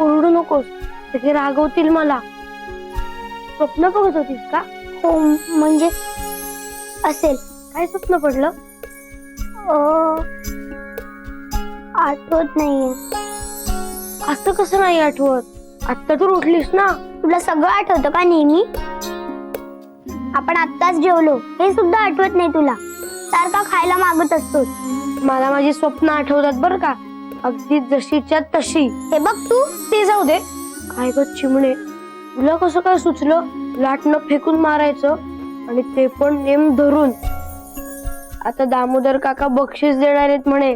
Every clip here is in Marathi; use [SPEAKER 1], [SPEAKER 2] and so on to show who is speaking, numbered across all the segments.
[SPEAKER 1] ओरडू नकोस. सगळे रागवतील मला. स्वप्न बघत होतीस का?
[SPEAKER 2] हो म्हणजे असेल.
[SPEAKER 1] काय स्वप्न पडलं?
[SPEAKER 2] अं, आठवत नाहीये.
[SPEAKER 1] असं कसं नाही आठवत? आत्ता तू उठलीस ना?
[SPEAKER 2] तुला सगळं आठवतं का नेहमी? आपण आत्ताच जेवलो. हे सुद्धा आठवत नाही तुला. सारखा खायला मागत असतोस.
[SPEAKER 1] मला माझी स्वप्न आठवतात बरं का? अगदी जशीच्या तशी.
[SPEAKER 2] हे बघ तू
[SPEAKER 1] ते जाऊ दे. काय ग चिमणे? तुला कसं काय सुचलं? लाटणं फेकून मारायचं आणि ते पण नेम धरून. आता दामोदर काका बक्षीस देणार आहेत म्हणे.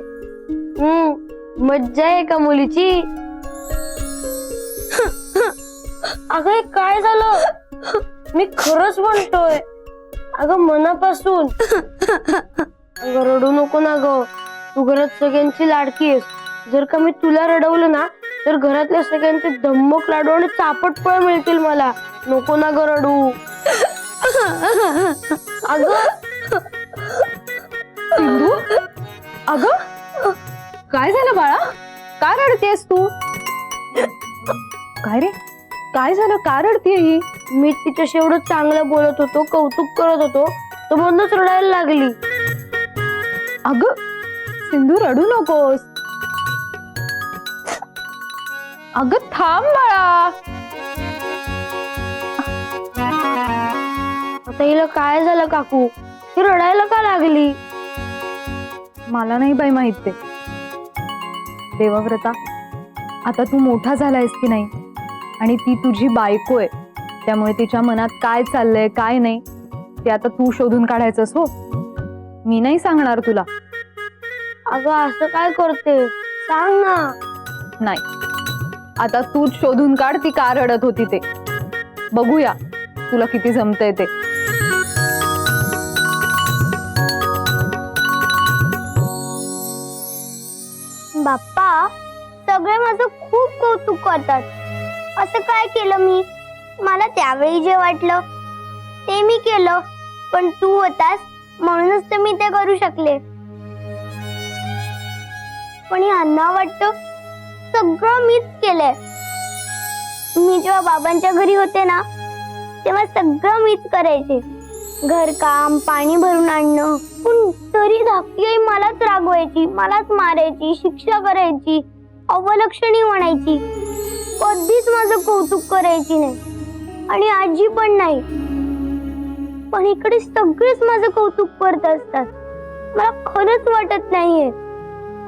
[SPEAKER 1] हम्म मज्जा आहे का मुलीची? अगं हे काय झालं? मी खरंच म्हणतोय. अगं मनापासून. अगं रडू नको ना ग. तू घरात सगळ्यांची लाडकी आहेस. जर का मी तुला रडवलं ना तर घरातल्या सगळ्यांचे धम्मक लाडू आणि चापट फळ मिळतील मला. नको ना ग रडू. अग
[SPEAKER 3] सिंधू अग काय झालं बाळा? का रडतेस तू? काय रे? काय झालं? का रडतीये ही?
[SPEAKER 1] मी तिच्याशी एवढं चांगलं बोलत होतो कौतुक करत होतो तो म्हणूनच रडायला लागली.
[SPEAKER 3] अग सिंधू रडू नकोस. अग थांब बाळा.
[SPEAKER 1] आता हिला काय झालं काकू? ही रडायला का लागली?
[SPEAKER 3] मला नाही बाई माहीत ते. देवव्रता आता तू मोठा झालायस की नाही? आणि ती तुझी बायको आहे. त्यामुळे तिच्या मनात काय चाललंय काय नाही ते आता तू शोधून काढायचंस हो. मी नाही सांगणार तुला.
[SPEAKER 1] अगं असं काय करते सांग ना.
[SPEAKER 3] नाही. आता तूच शोधून काढ ती का रडत होती ते. बघूया तुला किती जमतंय ते.
[SPEAKER 2] बाप्पा सगळे माझं खूप कौतुक करतात. असं काय केलं मी? मला त्यावेळी जे वाटलं ते मी केलं. पण तू होतास म्हणूनच तर मी ते करू शकले. पण यांना वाटतं सगळं मीच केलंय. मी जेव्हा बाबांच्या घरी होते ना तेव्हा सगळं मीच करायचे. घरकाम पाणी भरून आणणं पण तरी धाकटी आई मलाच रागवायची मलाच मारायची शिक्षा करायची अवलक्षणी म्हणायची. कधीच माझं कौतुक करायची नाही. आणि आजी पण नाही. पण इकडे सगळेच माझं कौतुक करत असतात. मला खरंच वाटत नाहीये.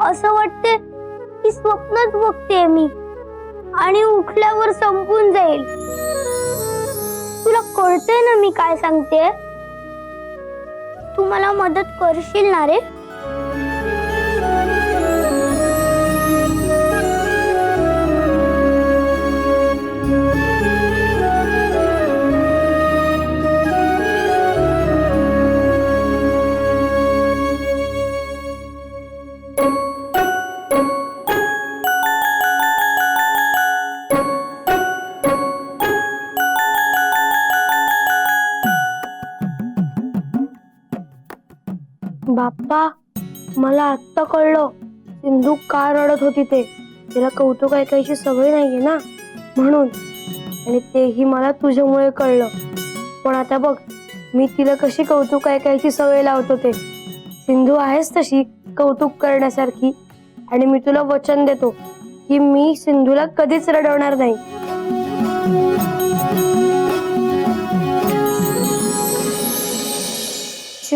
[SPEAKER 2] असं वाटते की स्वप्नच बघते मी. आणि उठल्यावर संपून जाईल. तुला कळते ना मी काय सांगते तू मला मदत करशील ना रे?
[SPEAKER 1] बाप्पा मला आत्ता कळलं. सिंधू का रडत होती ते? तिला कौतुक ऐकायची सवय नाहीये ना? म्हणून. आणि तेही मला तुझ्यामुळे कळलं. पण आता बघ मी तिला कशी कौतुक ऐकायची सवय लावतो ते? सिंधू आहेस तशी कौतुक करण्यासारखी. आणि मी तुला वचन देतो की मी सिंधूला कधीच रडवणार नाही.